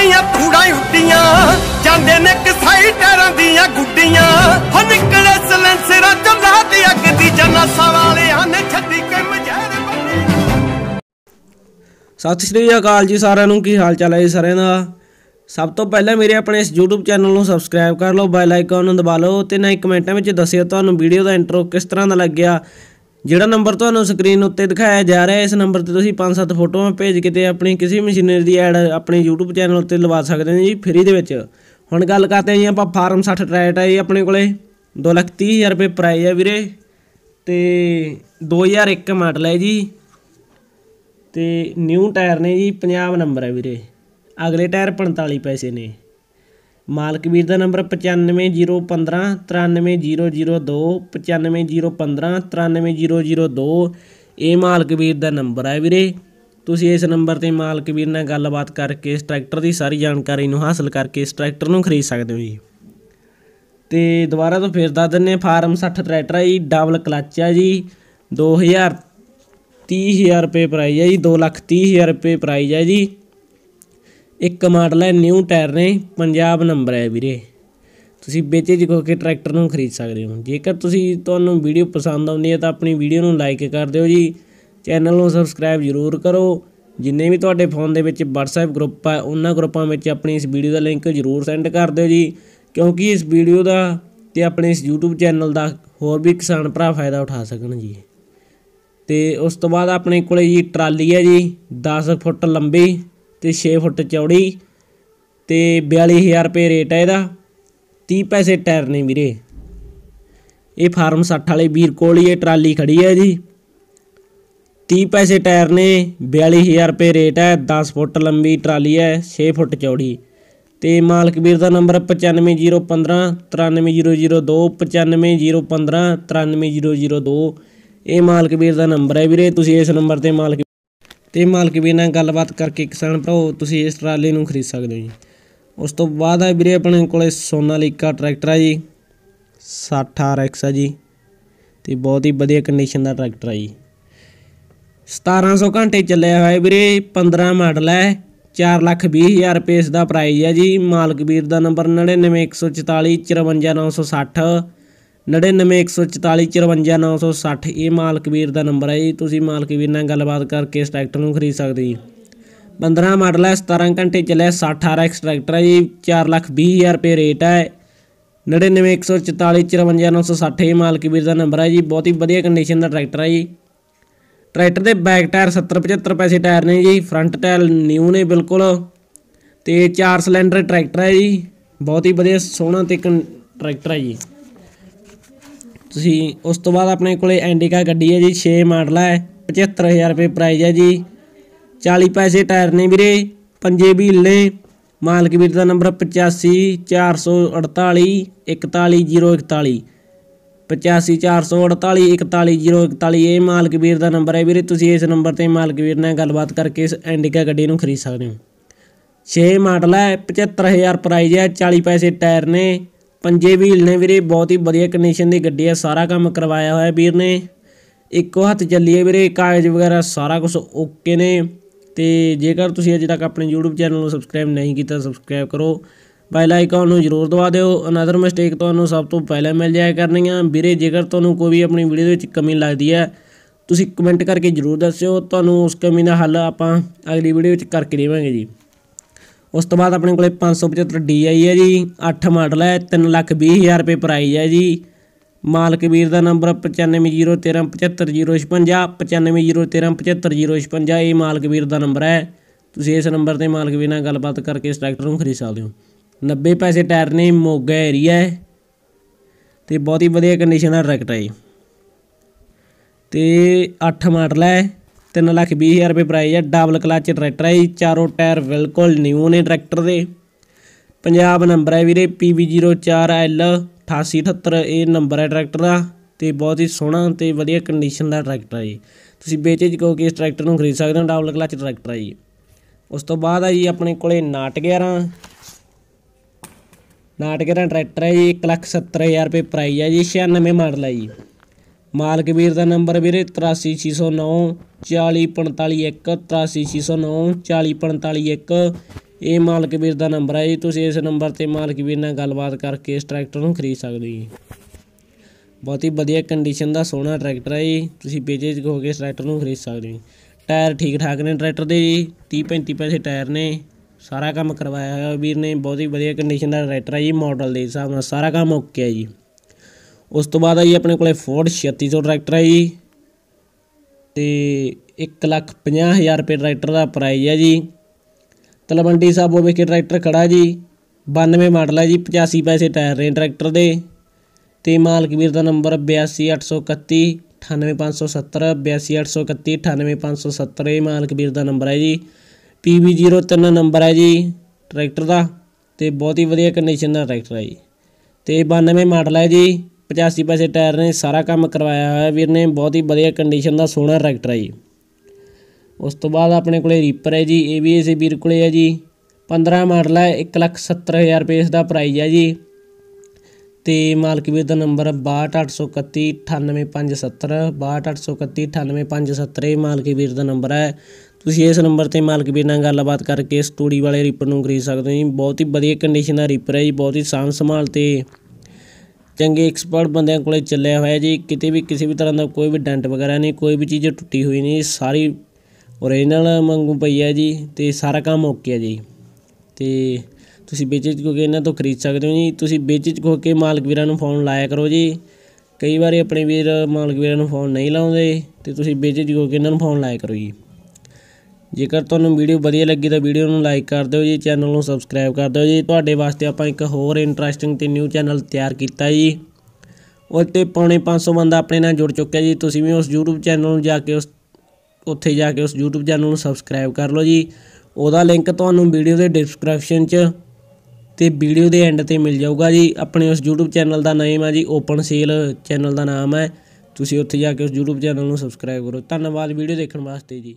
ਦੀਆਂ ਫੂੜਾਂ ਉੱਡੀਆਂ, ਜਾਂਦੇ ਨੇ ਕਸਾਈ ਟਰਾਂ ਦੀਆਂ ਗੁੱਡੀਆਂ। ਹੋ ਨਿਕਲੇ ਸਲੈਂਸਰਾਂ ਚੋਂ ਦੀ ਅੱਗ ਦੀ ਜਨਾਸਾ ਵਾਲਿਆਂ ਨੇ ਛੱਡੀ ਕੇ ਮਜੈਰ ਸਤਿ ਸ਼੍ਰੀ ਅਕਾਲ ਜੀ ਸਾਰਿਆਂ ਨੂੰ, ਕੀ ਹਾਲ ਚਾਲ ਹੈ ਜੀ ਸਾਰਿਆਂ ਦਾ? ਸਭ ਤੋਂ ਪਹਿਲਾਂ ਮੇਰੇ ਆਪਣੇ ਇਸ YouTube ਚੈਨਲ ਨੂੰ ਸਬਸਕ੍ਰਾਈਬ ਕਰ ਲਓ ਬੈਲ ਆਈਕਨ ਨੂੰ ਦਬਾ ਲਓ ਤੇ ਨਾ ਕਮੈਂਟਾਂ ਵਿੱਚ ਦੱਸਿਓ ਤੁਹਾਨੂੰ ਵੀਡੀਓ ਦਾ ਇੰਟਰੋ ਕਿਸ ਤਰ੍ਹਾਂ ਦਾ ਲੱਗਿਆ। ਜਿਹੜਾ ਨੰਬਰ ਤੁਹਾਨੂੰ ਸਕਰੀਨ ਉੱਤੇ ਦਿਖਾਇਆ ਜਾ ਰਿਹਾ ਹੈ ਇਸ ਨੰਬਰ ਤੇ ਤੁਸੀਂ 5-7 ਫੋਟੋਆਂ ਭੇਜ ਕੇ ਤੇ ਆਪਣੀ ਕਿਸੇ ਮਸ਼ੀਨਰੀ ਦੀ ਐਡ ਆਪਣੇ YouTube ਚੈਨਲ ਉੱਤੇ ਲਵਾ ਸਕਦੇ ਹੋ ਜੀ ਫ੍ਰੀ ਦੇ ਵਿੱਚ। ਹੁਣ ਗੱਲ ਕਰਦੇ ਹਾਂ ਜੀ ਆਪਾਂ ਫਾਰਮ 60 ਟਰੈਟ ਹੈ ਜੀ ਆਪਣੇ ਕੋਲੇ। 230000 ਰੁਪਏ ਪ੍ਰਾਈਸ ਹੈ ਵੀਰੇ। ਤੇ 2001 ਮਾਡਲ ਹੈ ਜੀ। ਤੇ ਨਿਊ ਟਾਇਰ ਨੇ ਜੀ ਪੰਜਾਬ ਨੰਬਰ ਹੈ ਵੀਰੇ। ਅਗਲੇ ਟਾਇਰ 45 ਪੈਸੇ ਨੇ। ਮਾਲਕ ਵੀਰ ਦਾ ਨੰਬਰ 95015 93002 95015 93002 ਇਹ ਮਾਲਕ ਵੀਰ ਦਾ ਨੰਬਰ ਹੈ ਵੀਰੇ। ਤੁਸੀਂ ਇਸ ਨੰਬਰ ਤੇ ਮਾਲਕ ਵੀਰ ਨਾਲ ਗੱਲਬਾਤ ਕਰਕੇ, ਇਸ ਟਰੈਕਟਰ ਦੀ ਸਾਰੀ ਜਾਣਕਾਰੀ ਨੂੰ ਹਾਸਲ ਕਰਕੇ, ਇਸ ਟਰੈਕਟਰ ਨੂੰ ਖਰੀਦ ਸਕਦੇ ਹੋ ਜੀ। ਤੇ ਦੁਬਾਰਾ ਤੋਂ ਫੇਰ ਦੱਸ ਦਿੰਨੇ ਫਾਰਮ 60 ਟਰੈਕਟਰ ਹੈ ਜੀ, ਡਬਲ ਕਲੱਚ ਹੈ ਜੀ। 2000 30000 ਰੁਪਏ ਪ੍ਰਾਈਜ਼ ਹੈ ਜੀ 230000 ਰੁਪਏ ਪ੍ਰਾਈਜ਼ ਹੈ ਜੀ। ਇੱਕ ਮਾਡਲ ਹੈ ਨਿਊ ਟਾਇਰ ਨੇ, ਪੰਜਾਬ ਨੰਬਰ ਹੈ ਵੀਰੇ। ਤੁਸੀਂ ਵੇਚੇ ਜਿਕੋ ਕੇ ਟਰੈਕਟਰ ਨੂੰ ਖਰੀਦ ਸਕਦੇ ਹੋ। ਜੇਕਰ ਤੁਸੀਂ ਤੁਹਾਨੂੰ ਵੀਡੀਓ ਪਸੰਦ ਆਉਂਦੀ ਹੈ, ਤਾਂ ਆਪਣੀ ਵੀਡੀਓ ਨੂੰ ਲਾਈਕ ਕਰ ਦਿਓ ਜੀ। ਚੈਨਲ ਨੂੰ ਸਬਸਕ੍ਰਾਈਬ ਜ਼ਰੂਰ ਕਰੋ। ਜਿੰਨੇ ਵੀ ਤੁਹਾਡੇ ਫੋਨ ਦੇ ਵਿੱਚ WhatsApp ਗਰੁੱਪ ਹੈ ਉਹਨਾਂ ਗਰੁੱਪਾਂ ਵਿੱਚ ਆਪਣੀ ਇਸ ਵੀਡੀਓ ਦਾ ਲਿੰਕ ਜ਼ਰੂਰ ਸੈਂਡ ਕਰ ਦਿਓ ਜੀ। ਕਿਉਂਕਿ ਇਸ ਵੀਡੀਓ ਦਾ ਤੇ ਆਪਣੇ ਇਸ YouTube ਚੈਨਲ ਦਾ ਹੋਰ ਵੀ ਕਿਸਾਨ ਭਰਾ ਫਾਇਦਾ ਉਠਾ ਸਕਣ ਜੀ। ਤੇ ਉਸ ਤੋਂ ਬਾਅਦ ਆਪਣੇ ਕੋਲੇ ਜੀ ਟਰਾਲੀ ਹੈ ਜੀ 10 ਫੁੱਟ ਲੰਬੀ। ਤੇ 6 ਫੁੱਟ ਚੌੜੀ ਤੇ 42000 ਰੁਪਏ ਰੇਟ ਹੈ ਇਹਦਾ। 30 ਪੈਸੇ ਟਾਇਰ ਨੇ ਵੀਰੇ। ਇਹ ਫਾਰਮ 60 ਵਾਲੇ ਵੀਰ ਕੋਲ ਹੀ ਇਹ ਟਰਾਲੀ ਖੜੀ ਹੈ ਜੀ 30 ਪੈਸੇ ਟਾਇਰ ਨੇ 42000 ਰੁਪਏ ਰੇਟ ਹੈ 10 ਫੁੱਟ ਲੰਬੀ ਟਰਾਲੀ ਹੈ 6 ਫੁੱਟ ਚੌੜੀ। ਤੇ ਮਾਲਕ ਵੀਰ ਦਾ ਨੰਬਰ 95015 93002 95015 93002 ਇਹ ਮਾਲਕ ਵੀਰ ਦਾ ਨੰਬਰ ਹੈ ਵੀਰੇ, ਤੁਸੀਂ ਇਸ ਨੰਬਰ ਤੇ ਮਾਲਕ ਤੇ ਮਾਲਕ ਵੀਰ ਨਾਲ ਗੱਲਬਾਤ ਕਰਕੇ ਕਿਸਾਨ ਭਰਾਓ, ਤੁਸੀਂ ਇਸ ਟਰਾਲੇ ਨੂੰ ਖਰੀਦ ਸਕਦੇ ਹੋ ਜੀ। ਉਸ ਤੋਂ ਬਾਅਦ ਆ ਵੀਰੇ ਆਪਣੇ ਕੋਲੇ ਸੋਨਾਲੀਕਾ ਟਰੈਕਟਰ ਆ ਜੀ 60 RX ਆ ਜੀ, ਤੇ ਬਹੁਤ ਹੀ ਵਧੀਆ ਕੰਡੀਸ਼ਨ ਦਾ ਟਰੈਕਟਰ ਹੈ ਜੀ। 1700 ਘੰਟੇ ਚੱਲਿਆ ਹੋਇਆ ਵੀਰੇ 15 ਮਾਡਲ ਹੈ 4 ਲੱਖ 20 ਹਜ਼ਾਰ ਰੁਪਏ ਇਸ ਦਾ ਪ੍ਰਾਈਜ਼ ਹੈ ਜੀ। ਮਾਲਕ ਵੀਰ ਦਾ ਨੰਬਰ 99144 54960 99144 ਇਹ ਮਾਲਕ ਵੀਰ ਦਾ ਨੰਬਰ ਹੈ ਜੀ। ਤੁਸੀਂ ਮਾਲਕ ਵੀਰ ਨਾਲ ਗੱਲਬਾਤ ਕਰਕੇ ਇਸ ਟਰੈਕਟਰ ਨੂੰ ਖਰੀਦ ਸਕਦੇ ਜੀ। 15 ਮਾਡਲ ਹੈ 17 ਘੰਟੇ ਚੱਲਿਆ 60 ਐਕਸ ਟਰੈਕਟਰ ਹੈ ਜੀ। 4 ਲੱਖ 20 ਹਜ਼ਾਰ ਰੁਪਏ ਰੇਟ ਹੈ। 99144 ਇਹ ਮਾਲਕ ਵੀਰ ਦਾ ਨੰਬਰ ਹੈ ਜੀ। ਬਹੁਤ ਹੀ ਵਧੀਆ ਕੰਡੀਸ਼ਨ ਦਾ ਟਰੈਕਟਰ ਹੈ ਜੀ। ਟਰੈਕਟਰ ਦੇ ਬੈਕ ਟਾਇਰ 70 75 ਪੈਸੇ ਟਾਇਰ ਨੇ ਜੀ। ਫਰੰਟ ਟਾਇਰ ਨਿਊ ਨੇ ਬਿਲਕੁਲ। ਤੇ 4 ਸਿਲੰਡਰ ਟਰੈਕਟਰ ਹੈ ਜੀ। ਬਹੁਤ ਹੀ ਵਧੀਆ ਸੋਹਣਾ ਤੇ ਟਰੈਕਟਰ ਹੈ ਜੀ। ਤੁਸੀਂ ਉਸ ਤੋਂ ਬਾਅਦ ਆਪਣੇ ਕੋਲੇ ਐਂਡਿਕਾ ਗੱਡੀ ਹੈ ਜੀ 6 ਮਾਡਲ ਹੈ 75000 ਰੁਪਏ ਪ੍ਰਾਈਸ ਹੈ ਜੀ। 40 ਪੈਸੇ ਟਾਇਰ ਨੇ ਵੀਰੇ, ਪੰਜੇ ਵੀਲ ਨੇ, ਮਾਲਕ ਵੀਰ ਦਾ ਨੰਬਰ 85 448 41041 85 448 ਇਹ ਮਾਲਕ ਵੀਰ ਦਾ ਨੰਬਰ ਹੈ ਵੀਰੇ, ਤੁਸੀਂ ਇਸ ਨੰਬਰ ਤੇ ਮਾਲਕ ਵੀਰ ਨਾਲ ਗੱਲਬਾਤ ਕਰਕੇ ਇਸ ਐਂਡਿਕਾ ਗੱਡੀ ਨੂੰ ਖਰੀਦ ਸਕਦੇ ਹੋ। 6 ਮਾਡਲ ਹੈ 75000 ਪ੍ਰਾਈਸ ਹੈ 40 ਪੈਸੇ ਟਾਇਰ ਨੇ ਪੰਜੇ ਵੀਲ ਨੇ ਵੀਰੇ, ਬਹੁਤ ਹੀ ਵਧੀਆ ਕੰਡੀਸ਼ਨ ਦੀ ਗੱਡੀ ਹੈ ਸਾਰਾ ਕੰਮ ਕਰਵਾਇਆ ਹੋਇਆ ਵੀਰ ਨੇ। ਇੱਕੋ ਹੱਥ ਚੱਲੀ ਹੈ ਵੀਰੇ, ਕਾਗਜ਼ ਵਗੈਰਾ ਸਾਰਾ ਕੁਝ ਓਕੇ ਨੇ। ਤੇ ਜੇਕਰ ਤੁਸੀਂ ਅਜੇ ਤੱਕ ਆਪਣੇ YouTube ਚੈਨਲ ਨੂੰ ਸਬਸਕ੍ਰਾਈਬ ਨਹੀਂ ਕੀਤਾ ਸਬਸਕ੍ਰਾਈਬ ਕਰੋ। ਬੈਲ ਆਈਕਨ ਨੂੰ ਜ਼ਰੂਰ ਦਬਾ ਦਿਓ। ਅਨਦਰ ਮਿਸਟੇਕ ਤੁਹਾਨੂੰ ਸਭ ਤੋਂ ਪਹਿਲਾਂ ਮਿਲ ਜਾਇਆ ਕਰਨੀਆਂ। ਵੀਰੇ, ਜੇਕਰ ਤੁਹਾਨੂੰ ਕੋਈ ਵੀ ਆਪਣੀ ਵੀਡੀਓ ਦੇ ਵਿੱਚ ਕਮੀ ਲੱਗਦੀ ਹੈ ਤੁਸੀਂ ਕਮੈਂਟ ਕਰਕੇ ਜ਼ਰੂਰ ਦੱਸਿਓ। ਤੁਹਾਨੂੰ ਉਸ ਕਮੀ ਦਾ ਹੱਲ ਆਪਾਂ ਅਗਲੀ ਵੀਡੀਓ ਵਿੱਚ ਕਰਕੇ ਦੇਵਾਂਗੇ ਜੀ। ਉਸ ਤੋਂ ਬਾਅਦ ਆਪਣੇ ਕੋਲੇ 575 DI ਹੈ ਜੀ 8 ਮਾਡਲ ਹੈ 320000 ਰੁਪਏ ਪ੍ਰਾਈਸ ਹੈ ਜੀ। ਮਾਲਕ ਵੀਰ ਦਾ ਨੰਬਰ 9501375056 9501375056 ਇਹ ਮਾਲਕ ਵੀਰ ਦਾ ਨੰਬਰ ਹੈ। ਤੁਸੀਂ ਇਸ ਨੰਬਰ ਤੇ ਮਾਲਕ ਵੀਰ ਨਾਲ ਗੱਲਬਾਤ ਕਰਕੇ ਇਸ ਟਰੈਕਟਰ ਨੂੰ ਖਰੀਦ ਸਕਦੇ ਹੋ। 90 ਪੈਸੇ ਟਾਇਰ ਨੇ, ਮੋਗਾ ਏਰੀਆ ਹੈ। ਤੇ ਬਹੁਤ ਹੀ ਵਧੀਆ ਕੰਡੀਸ਼ਨ ਦਾ ਟਰੈਕਟਰ ਹੈ ਤੇ 8 ਮਾਡਲ ਹੈ। 3 ਲੱਖ 20 ਹਜ਼ਾਰ ਰੁਪਏ ਪ੍ਰਾਈਸ ਹੈ ਡਬਲ ਕਲਚ ਟਰੈਕਟਰ ਹੈ ਜੀ, ਚਾਰੋਂ ਟਾਇਰ ਬਿਲਕੁਲ ਨਿਊ ਨੇ ਟਰੈਕਟਰ ਦੇ। ਪੰਜਾਬ ਨੰਬਰ ਹੈ ਵੀਰੇ PV04L 8878 ਇਹ ਨੰਬਰ ਹੈ ਟਰੈਕਟਰ ਦਾ ਤੇ ਬਹੁਤ ਹੀ ਸੋਹਣਾ ਤੇ ਵਧੀਆ ਕੰਡੀਸ਼ਨ ਦਾ ਟਰੈਕਟਰ ਹੈ ਜੀ। ਤੁਸੀਂ ਬੇਚੇ ਜਿਕੋ ਕਿ ਇਸ ਟਰੈਕਟਰ ਨੂੰ ਖਰੀਦ ਸਕਦੇ ਹੋ, ਡਬਲ ਕਲਚ ਟਰੈਕਟਰ ਹੈ ਜੀ। ਉਸ ਤੋਂ ਬਾਅਦ ਆ ਜੀ ਆਪਣੇ ਕੋਲੇ ਨਾਟ 11 ਨਾਟ 11 ਟਰੈਕਟਰ ਹੈ ਜੀ 170000 ਰੁਪਏ ਪ੍ਰਾਈਸ ਹੈ ਜੀ 96 ਮਾਡਲ ਹੈ ਜੀ। ਮਾਲਕ ਵੀਰ ਦਾ ਨੰਬਰ ਵੀਰੇ 83609 40451 83609 40451 ਇਹ ਮਾਲਕ ਵੀਰ ਦਾ ਨੰਬਰ ਹੈ ਜੀ। ਤੁਸੀਂ ਇਸ ਨੰਬਰ ਤੇ ਮਾਲਕ ਵੀਰ ਨਾਲ ਗੱਲਬਾਤ ਕਰਕੇ ਇਸ ਟਰੈਕਟਰ ਨੂੰ ਖਰੀਦ ਸਕਦੇ ਜੀ। ਬਹੁਤ ਹੀ ਵਧੀਆ ਕੰਡੀਸ਼ਨ ਦਾ ਸੋਹਣਾ ਟਰੈਕਟਰ ਹੈ ਜੀ। ਤੁਸੀਂ ਬੇਜੇ ਹੋ ਕੇ ਇਸ ਟਰੈਕਟਰ ਨੂੰ ਖਰੀਦ ਸਕਦੇ ਹੋ ਟਾਇਰ ਠੀਕ ਠਾਕ ਨੇ ਟਰੈਕਟਰ ਦੇ ਜੀ। 30 35 ਪੈਸੇ ਟਾਇਰ ਨੇ। ਸਾਰਾ ਕੰਮ ਕਰਵਾਇਆ ਹੋਇਆ ਵੀਰ ਨੇ। ਬਹੁਤ ਹੀ ਵਧੀਆ ਕੰਡੀਸ਼ਨ ਦਾ ਟਰੈਕਟਰ ਹੈ ਜੀ। ਮਾਡਲ ਦੇ ਹਿਸਾਬ ਨਾਲ ਸਾਰਾ ਕੰਮ ਓਕੇ ਹੈ ਜੀ। ਉਸ ਤੋਂ ਬਾਅਦ ਆ ਜੀ ਆਪਣੇ ਕੋਲੇ ਫੋਰਡ 3600 ਟਰੈਕਟਰ ਹੈ ਜੀ। ਤੇ 150000 ਰੁਪਏ ਟਰੈਕਟਰ ਦਾ ਪ੍ਰਾਈਜ਼ ਹੈ ਜੀ। ਤਲਵੰਡੀ ਸਾਬੋ ਵਿਖੇ ਟਰੈਕਟਰ ਖੜਾ ਜੀ। 92 ਮਾਡਲ ਹੈ ਜੀ 85 ਪੈਸੇ ਟਾਇਰ ਨੇ ਟਰੈਕਟਰ ਦੇ। ਤੇ ਮਾਲਕ ਵੀਰ ਦਾ ਨੰਬਰ 82831 98570 82831 98570 ਇਹ ਮਾਲਕ ਵੀਰ ਦਾ ਨੰਬਰ ਹੈ ਜੀ। PB03 ਨੰਬਰ ਹੈ ਜੀ ਟਰੈਕਟਰ ਦਾ। ਤੇ ਬਹੁਤ ਹੀ ਵਧੀਆ ਕੰਡੀਸ਼ਨ ਦਾ ਟਰੈਕਟਰ ਹੈ ਜੀ। ਤੇ 92 ਮਾਡਲ ਹੈ ਜੀ। 85 ਪੈਸੇ ਟਾਇਰ ਨੇ ਸਾਰਾ ਕੰਮ ਕਰਵਾਇਆ ਹੋਇਆ। ਵੀਰ ਨੇ ਬਹੁਤ ਹੀ ਵਧੀਆ ਕੰਡੀਸ਼ਨ ਦਾ ਸੋਹਣਾ ਟਰੈਕਟਰ ਹੈ ਜੀ। ਉਸ ਤੋਂ ਬਾਅਦ ਆਪਣੇ ਕੋਲੇ ਰੀਪਰ ਹੈ ਜੀ, ਇਹ ਵੀ ਇਸੇ ਵੀਰ ਕੋਲੇ ਹੈ ਜੀ। 15 ਮਾਡਲ ਹੈ 170000 ਰੁਪਏ ਇਸ ਦਾ ਪ੍ਰਾਈਸ ਹੈ ਜੀ। ਤੇ ਮਾਲਕ ਵੀਰ ਦਾ ਨੰਬਰ 62831 98570 62831 98570 ਇਹ ਮਾਲਕ ਵੀਰ ਦਾ ਨੰਬਰ ਹੈ ਤੁਸੀਂ ਇਸ ਨੰਬਰ ਤੇ ਮਾਲਕ ਵੀਰ ਨਾਲ ਗੱਲਬਾਤ ਕਰਕੇ ਇਸ ਤੂੜੀ ਵਾਲੇ ਰੀਪਰ ਨੂੰ ਖਰੀਦ ਸਕਦੇ ਹੋ ਜੀ। ਬਹੁਤ ਹੀ ਵਧੀਆ ਕੰਡੀਸ਼ਨ ਦਾ ਰੀਪਰ ਹੈ ਜੀ, ਬਹੁਤ ਹੀ ਸਾਂਭ ਸੰਭਾਲ ਤੇ ਚੰਗੇ ਐਕਸਪਰਟ ਬੰਦਿਆਂ ਕੋਲੇ ਚੱਲਿਆ ਹੋਇਆ ਜੀ, ਕਿਤੇ ਵੀ ਕਿਸੇ ਵੀ ਤਰ੍ਹਾਂ ਦਾ ਕੋਈ ਵੀ ਡੈਂਟ ਵਗੈਰਾ ਨਹੀਂ, ਕੋਈ ਵੀ ਚੀਜ਼ ਟੁੱਟੀ ਹੋਈ ਨਹੀਂ, ਸਾਰੀ ਓਰੀਜਨਲ ਵਾਂਗੂ ਪਈ ਹੈ ਜੀ ਤੇ ਸਾਰਾ ਕੰਮ ਓਕੇ ਹੈ ਜੀ। ਤੇ ਤੁਸੀਂ ਬੇਚਿਚ ਹੋ ਕੇ ਇਹਨਾਂ ਤੋਂ ਖਰੀਦ ਸਕਦੇ ਹੋ ਜੀ। ਤੁਸੀਂ ਬੇਚਿਚ ਹੋ ਕੇ ਮਾਲਕ ਵੀਰਾਂ ਨੂੰ ਫੋਨ ਲਾਇਆ ਕਰੋ ਜੀ। ਕਈ ਵਾਰੀ ਆਪਣੇ ਵੀਰ ਮਾਲਕ ਵੀਰਾਂ ਨੂੰ ਫੋਨ ਨਹੀਂ ਲਾਉਂਦੇ ਤੇ ਤੁਸੀਂ ਬੇਚਿਚ ਹੋ ਕੇ ਇਹਨਾਂ ਨੂੰ ਫੋਨ ਲਾਇਆ ਕਰੋ ਜੀ। ਜੇਕਰ ਤੁਹਾਨੂੰ ਵੀਡੀਓ ਵਧੀਆ ਲੱਗੀ ਤਾਂ ਵੀਡੀਓ ਨੂੰ ਲਾਈਕ ਕਰ ਦਿਓ ਜੀ, ਚੈਨਲ ਨੂੰ ਸਬਸਕ੍ਰਾਈਬ ਕਰ ਦਿਓ ਜੀ। ਤੁਹਾਡੇ ਵਾਸਤੇ ਆਪਾਂ ਇੱਕ ਹੋਰ ਇੰਟਰਸਟਿੰਗ ਤੇ ਨਿਊ ਚੈਨਲ ਤਿਆਰ ਕੀਤਾ ਜੀ। ਉਹ ਤੇ ਪੌਣੇ 500 ਬੰਦਾ ਆਪਣੇ ਨਾਲ ਜੁੜ ਚੁੱਕਿਆ ਜੀ। ਤੁਸੀਂ ਵੀ ਉਸ YouTube ਚੈਨਲ ਨੂੰ ਜਾ ਕੇ ਉਸ ਉੱਥੇ ਜਾ ਕੇ ਉਸ YouTube ਚੈਨਲ ਨੂੰ ਸਬਸਕ੍ਰਾਈਬ ਕਰ ਲਓ ਜੀ। ਉਹਦਾ ਲਿੰਕ ਤੁਹਾਨੂੰ ਵੀਡੀਓ ਦੇ ਡਿਸਕ੍ਰਿਪਸ਼ਨ 'ਚ ਤੇ ਵੀਡੀਓ ਦੇ ਐਂਡ ਤੇ ਮਿਲ ਜਾਊਗਾ ਜੀ। ਆਪਣੇ ਉਸ YouTube ਚੈਨਲ ਦਾ ਨਾਮ ਹੈ ਜੀ ਓਪਨ ਸੇਲ ਚੈਨਲ ਦਾ ਨਾਮ ਹੈ। ਤੁਸੀਂ ਉੱਥੇ ਜਾ ਕੇ ਉਸ YouTube ਚੈਨਲ ਨੂੰ ਸਬਸਕ੍ਰਾਈਬ ਕਰੋ। ਧੰਨਵਾਦ ਵੀਡੀਓ ਦੇਖਣ ਵਾਸਤੇ ਜੀ।